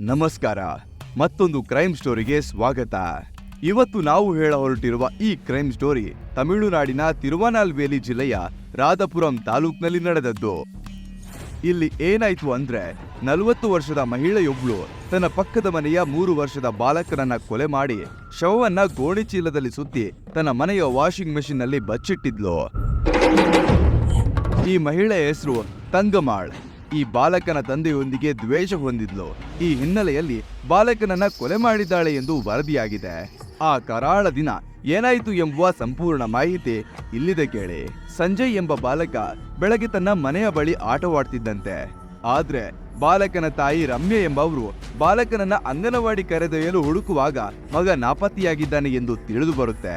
ನಮಸ್ಕಾರ. ಮತ್ತೊಂದು ಕ್ರೈಮ್ ಸ್ಟೋರಿಗೆ ಸ್ವಾಗತ. ಇವತ್ತು ನಾವು ಹೇಳ ಹೊರಟಿರುವ ಈ ಕ್ರೈಮ್ ಸ್ಟೋರಿ ತಮಿಳುನಾಡಿನ ತಿರುವನಾಲ್ವೇಲಿ ಜಿಲ್ಲೆಯ ರಾಧಪುರಂ ತಾಲೂಕ್ನಲ್ಲಿ ನಡೆದದ್ದು. ಇಲ್ಲಿ ಏನಾಯ್ತು ಅಂದ್ರೆ, ನಲವತ್ತು ವರ್ಷದ ಮಹಿಳೆಯೊಬ್ಳು ತನ್ನ ಪಕ್ಕದ ಮನೆಯ ಮೂರು ವರ್ಷದ ಬಾಲಕನನ್ನ ಕೊಲೆ ಮಾಡಿ ಶವವನ್ನ ಗೋಣಿ ಚೀಲದಲ್ಲಿ ಸುತ್ತಿ ತನ್ನ ಮನೆಯ ವಾಷಿಂಗ್ ಮೆಷಿನ್ನಲ್ಲಿ ಬಚ್ಚಿಟ್ಟಿದ್ಲು. ಈ ಮಹಿಳೆಯ ಹೆಸರು ತಂಗಮಾಳ್. ಈ ಬಾಲಕನ ತಂದೆಯೊಂದಿಗೆ ದ್ವೇಷ ಹೊಂದಿದ್ಲು. ಈ ಹಿನ್ನೆಲೆಯಲ್ಲಿ ಬಾಲಕನನ್ನ ಕೊಲೆ ಮಾಡಿದ್ದಾಳೆ ಎಂದು ವರದಿಯಾಗಿದೆ. ಆ ಕರಾಳ ದಿನ ಏನಾಯಿತು ಎಂಬುವ ಸಂಪೂರ್ಣ ಮಾಹಿತಿ ಇಲ್ಲಿದೆ ಕೇಳಿ. ಸಂಜಯ್ ಎಂಬ ಬಾಲಕ ಬೆಳಗ್ಗೆ ತನ್ನ ಮನೆಯ ಬಳಿ ಆಟವಾಡ್ತಿದ್ದಂತೆ. ಆದ್ರೆ ಬಾಲಕನ ತಾಯಿ ರಮ್ಯ ಎಂಬವರು ಬಾಲಕನನ್ನ ಅಂಗನವಾಡಿ ಕರೆದೊಯ್ಯಲು ಹುಡುಕುವಾಗ ಮಗ ನಾಪತ್ತೆಯಾಗಿದ್ದಾನೆ ಎಂದು ತಿಳಿದು ಬರುತ್ತೆ.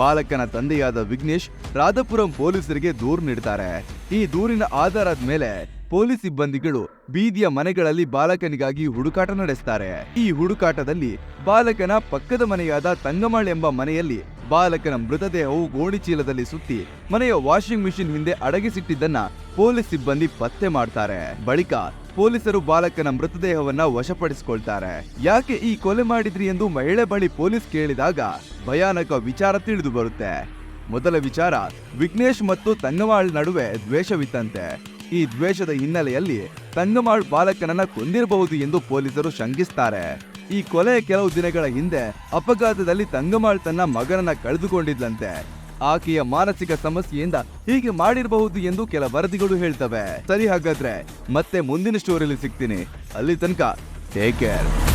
ಬಾಲಕನ ತಂದೆಯಾದ ವಿಘ್ನೇಶ್ ರಾಧಾಪುರಂ ಪೊಲೀಸರಿಗೆ ದೂರು ನೀಡ್ತಾರೆ ಈ ದೂರಿನ ಆಧಾರದ ಮೇಲೆ ಪೊಲೀಸ್ ಸಿಬ್ಬಂದಿಗಳು ಬೀದಿಯ ಮನೆಗಳಲ್ಲಿ ಬಾಲಕನಿಗಾಗಿ ಹುಡುಕಾಟ ನಡೆಸ್ತಾರೆ. ಈ ಹುಡುಕಾಟದಲ್ಲಿ ಬಾಲಕನ ಪಕ್ಕದ ಮನೆಯಾದ ತಂಗಮಾಳ್ ಎಂಬ ಮನೆಯಲ್ಲಿ ಬಾಲಕನ ಮೃತದೇಹವು ಗೋಣಿ ಚೀಲದಲ್ಲಿ ಸುತ್ತಿ ಮನೆಯ ವಾಷಿಂಗ್ ಮಿಷಿನ್ ಹಿಂದೆ ಅಡಗಿಸಿಟ್ಟಿದ್ದನ್ನ ಪೊಲೀಸ್ ಸಿಬ್ಬಂದಿ ಪತ್ತೆ ಮಾಡ್ತಾರೆ. ಬಳಿಕ ಪೊಲೀಸರು ಬಾಲಕನ ಮೃತದೇಹವನ್ನ ವಶಪಡಿಸಿಕೊಳ್ತಾರೆ. ಯಾಕೆ ಈ ಕೊಲೆ ಮಾಡಿದ್ರಿ ಎಂದು ಮಹಿಳೆ ಬಳಿ ಪೊಲೀಸ್ ಕೇಳಿದಾಗ ಭಯಾನಕ ವಿಚಾರ ತಿಳಿದು ಬರುತ್ತೆ. ಮೊದಲ ವಿಚಾರ, ವಿಘ್ನೇಶ್ ಮತ್ತು ತಂಗಮಾಳ್ ನಡುವೆ ದ್ವೇಷವಿತ್ತಂತೆ. ಈ ದ್ವೇಷದ ಹಿನ್ನೆಲೆಯಲ್ಲಿ ತಂಗಮಾಳ್ ಬಾಲಕನನ್ನ ಕೊಂದಿರಬಹುದು ಎಂದು ಪೊಲೀಸರು ಶಂಕಿಸ್ತಾರೆ. ಈ ಕೊಲೆಯ ಕೆಲವು ದಿನಗಳ ಹಿಂದೆ ಅಪಘಾತದಲ್ಲಿ ತಂಗಮಾಳ್ ತನ್ನ ಮಗನನ್ನ ಕಳೆದುಕೊಂಡಿದ್ಲಂತೆ. ಆಕೆಯ ಮಾನಸಿಕ ಸಮಸ್ಯೆಯಿಂದ ಹೀಗೆ ಮಾಡಿರಬಹುದು ಎಂದು ಕೆಲ ವರದಿಗಳು ಹೇಳ್ತವೆ. ಸರಿ ಹಾಗಾದ್ರೆ ಮತ್ತೆ ಮುಂದಿನ ಸ್ಟೋರಿಯಲ್ಲಿ ಸಿಗ್ತೀನಿ. ಅಲ್ಲಿ ತನಕ ಟೇಕ್ ಕೇರ್